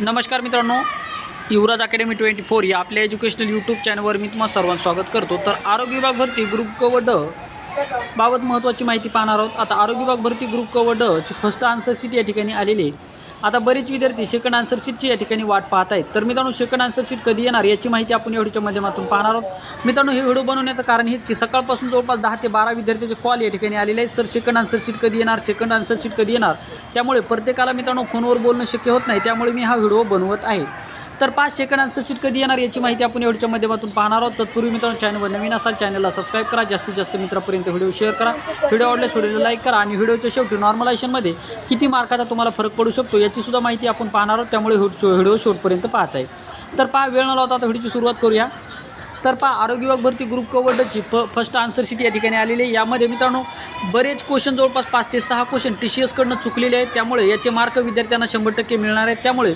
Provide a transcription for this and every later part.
नमस्कार मित्रांनो युवराज academy twenty four या आपल्या एज्युकेशनल यूट्यूब चॅनलवर मी तुम्हाला सर्वांचं स्वागत करतो. तर आरोग्य विभाग भरती ग्रुप क व ड बाबत महत्त्वाची माहिती पाहणार आहोत. आता आरोग्य विभाग भरती ग्रुप क व ड ची फर्स्ट आन्सर सीट या ठिकाणी आलेली आहे. आता बरेच विद्यार्थी सेकंड आन्सर शीटची या ठिकाणी वाट पाहत आहेत. तर मित्रांनो सेकंड आन्सर शीट कधी येणार याची माहिती आपण या व्हिडिओच्या माध्यमातून पाहणार आहोत. मित्रांनो हे व्हिडिओ बनवण्याचं कारण हेच की सकाळपासून जवळपास दहा ते बारा विद्यार्थ्याचे कॉल या ठिकाणी आलेले आहेत. सर सेकंड आन्सर शीट कधी येणार? सेकंड आन्सर शीट कधी येणार? त्यामुळे प्रत्येकाला मित्रांनो फोनवर बोलणं शक्य होत नाही. त्यामुळे मी हा व्हिडिओ बनवत आहे. तर पाच सेकंड सीट कधी येणार याची माहिती आपण एवढच्या माध्यमातून पाहणार आहोत. तत्पूर्वी मित्रांनो चॅनलवर नवीन असाल चॅनलला सबस्क्राईब करा. जास्तीत जास्त मित्रापर्यंत व्हिडिओ शेअर करा. व्हिडिओ आवडल्यास व्हिडिओला लाईक करा आणि व्हिडिओच्या शेवटी नॉर्मलायझेशनमध्ये किती मार्काचा तुम्हाला फरक पडू शकतो याची सुद्धा माहिती आपण पाहणार आहोत. त्यामुळे व्हिडिओ शेवटपर्यंत पाहायचा आहे. तर पहा वेळ न लावता आता व्हिडिओची सुरुवात करूया. तर पहा आरोग्य विभाग भरती ग्रुप कवर्डची फ फर्स्ट आन्सर शीट या ठिकाणी आलेली आहे. यामध्ये मित्रांनो बरेच क्वेश्चन जवळपास पाच ते सहा क्वेश्चन टी सी एसकडनं चुकलेले आहेत. त्यामुळे याचे मार्क विद्यार्थ्यांना शंभर टक्के मिळणार आहेत. त्यामुळे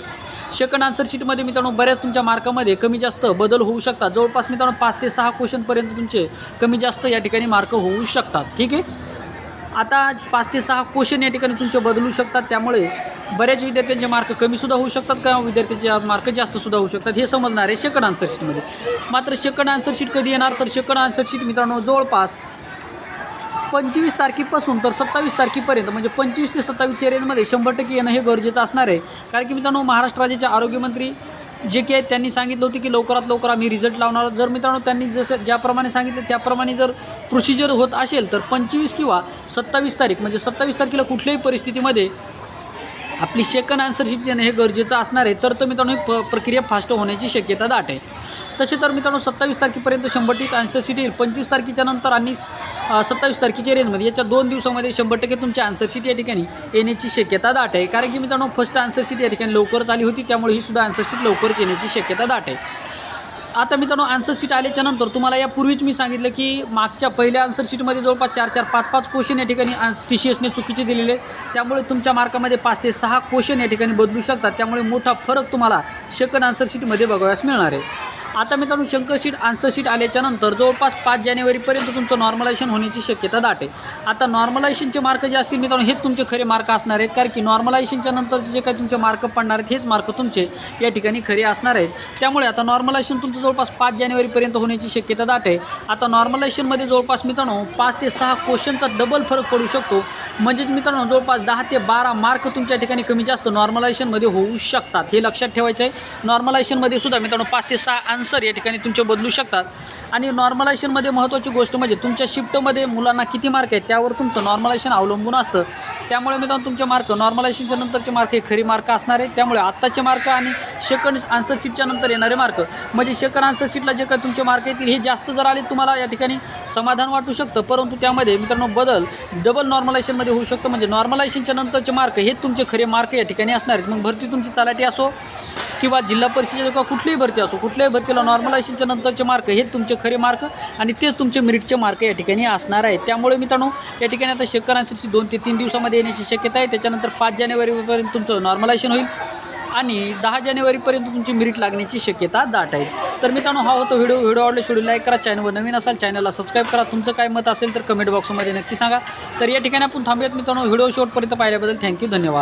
सेकंड आन्सर शीटमध्ये मित्रांनो बऱ्याच तुमच्या मार्कामध्ये कमी जास्त बदल होऊ शकतात. जवळपास मित्रांनो पाच ते सहा क्वेश्चनपर्यंत तुमचे कमी जास्त या ठिकाणी मार्क होऊ शकतात. ठीक आहे? आता पाच ते सहा क्वेश्चन या ठिकाणी तुमचे बदलू शकतात. त्यामुळे बऱ्याच विद्यार्थ्यांचे मार्क कमीसुद्धा होऊ शकतात किंवा विद्यार्थ्यांचे मार्क जास्तसुद्धा होऊ शकतात. हे समजणार आहे सेकंड आन्सर शीटमध्ये मात्र सेकंड आन्सर शीट कधी येणार? तर सेकंड आन्सर शीट मित्रांनो जवळपास पंचवीस तारखेपासून तर सत्तावीस तारखेपर्यंत म्हणजे पंचवीस ते सत्तावीसच्या रेंजमध्ये शंभर टक्के येणं हे गरजेचं असणार आहे. कारण की मित्रांनो महाराष्ट्र राज्याचे आरोग्यमंत्री जे की आहेत त्यांनी सांगितलं होतं की लवकरात लवकर आम्ही रिझल्ट लावणार जर मित्रांनो त्यांनी जसं ज्याप्रमाणे सांगितलं त्याप्रमाणे जर प्रोसिजर होत असेल तर पंचवीस किंवा सत्तावीस तारीख म्हणजे सत्तावीस तारखेला कुठल्याही परिस्थितीमध्ये आपली सेकंड आन्सरशीट येणं हे गरजेचं असणार आहे. तर तर मित्रांनो ही प प्रक्रिया फास्ट होण्याची शक्यता दाट आहे. तसे तर मित्रांनो सत्तावीस तारखेपर्यंत शंभर टक्के आन्सर येईल पंचवीस तारखेच्या नंतर आणि सत्तावीस तारखेच्या रेंजमध्ये याच्या दोन दिवसामध्ये शंभर टक्के तुमची आन्सर सीट या ठिकाणी येण्याची शक्यता दाट आहे. कारण की मित्रांनो फर्स्ट आन्सर सीट या ठिकाणी लवकरच आली होती त्यामुळे ही सुद्धा आन्सर लवकरच येण्याची शक्यता दाट आहे. आता मित्रांनो आन्सर शीट आल्याच्यानंतर तुम्हाला यापूर्वीच मी सांगितलं की मागच्या पहिल्या आन्सर शीटमध्ये जवळपास चार चार पाच पाच क्वेश्चन या ठिकाणी टी सी एसने चुकीचे दिलेले. त्यामुळे तुमच्या मार्कामध्ये पाच ते सहा क्वेश्चन या ठिकाणी बदलू शकतात. त्यामुळे मोठा फरक तुम्हाला सेकंड आन्सर शीटमध्ये बघावयास मिळणार आहे. आता मित्रांनो शंकर शीट आन्सर सीट आल्याच्यानंतर जवळपास पाच जानेवारीपर्यंत तुमचं नॉर्मलायझेशन होण्याची शक्यता दाट. आहे आता नॉर्मलायझेशनचे मार्क जे असतील मित्रांनो हेच तुमचे खरे मार्क असणार आहेत. कारण की नॉर्मलायझेशनच्या नंतर जे काही तुमचे मार्क पडणार आहेत हेच मार्क तुमचे या ठिकाणी खरे असणार आहेत. त्यामुळे आता नॉर्मलायझेशन तुमचं जवळपास पाच जानेवारीपर्यंत होण्याची शक्यता दाट. आहे आता नॉर्मलायझेशनमध्ये जवळपास मित्रांनो पाच ते सहा क्वेश्चनचा डबल फरक पडू शकतो. म्हणजेच मित्रांनो जवळपास दहा ते बारा मार्क तुमच्या ठिकाणी कमी जास्त नॉर्मलायझेशनमध्ये होऊ शकतात. हे लक्षात ठेवायचं आहे नॉर्मलायझेशनमध्ये सुद्धा मित्रांनो पाच ते सहा आन्सर या ठिकाणी तुमचे बदलू शकतात. आणि नॉर्मलायझेशनमध्ये महत्त्वाची गोष्ट म्हणजे तुमच्या शिफ्टमध्ये मुलांना किती मार्क आहेत त्यावर तुमचं नॉर्मलायझेशन अवलंबून असतं. त्यामुळे मित्रांनो तुमचे मार्क नॉर्मलायझेशनच्या नंतरचे मार्क हे खरी मार्क असणार आहे. त्यामुळे आत्ताचे मार्क आणि सेकंड आन्सर शीटच्या नंतर येणारे मार्क म्हणजे सेकंड आन्सर शीटला जे काही तुमचे मार्क येतील हे जास्त जर आले तुम्हाला या ठिकाणी समाधान वाटू शकतं. परंतु त्यामध्ये मित्रांनो बदल डबल नॉर्मलायझेशनमध्ये होऊ शकतं. म्हणजे नॉर्मलायझेशनच्या नंतरचे मार्क हे तुमचे खरे मार्क या ठिकाणी असणार आहेत. मग भरती तुमची तलाठी असो किंवा जिल्हा परिषदेच्या किंवा कुठलीही भरती असो कुठल्याही भरतीला नॉर्मलायझेशनच्या नंतरचे मार्क हे तुमचे खरे मार्क आणि तेच तुमचे मेरिटचे मार्क या ठिकाणी असणार आहेत. त्यामुळे मित्रांनो या ठिकाणी आता शेतकऱ्यांसाठी दोन ते तीन दिवसामध्ये येण्याची शक्यता आहे. त्याच्यानंतर पाच जानेवारीपर्यंत तुमचं नॉर्मलायझेशन होईल आणि दहा जानेवारीपर्यंत तुमची मिरिट लागण्याची शक्यता दाट आहे. तर मित्रांनो हा होतो व्हिडिओ. व्हिडिओ आवडला व्हिडिओ लाईक करा. चॅनलवर नवीन असाल चॅनलला सबस्क्राईब करा. तुमचं काय मत असेल तर कमेंट बॉक्समध्ये नक्की सांगा. तर या ठिकाणी आपण थांबूयात मित्रांनो. व्हिडिओ शेवटपर्यंत पाहिल्याबद्दल थँक्यू धन्यवाद.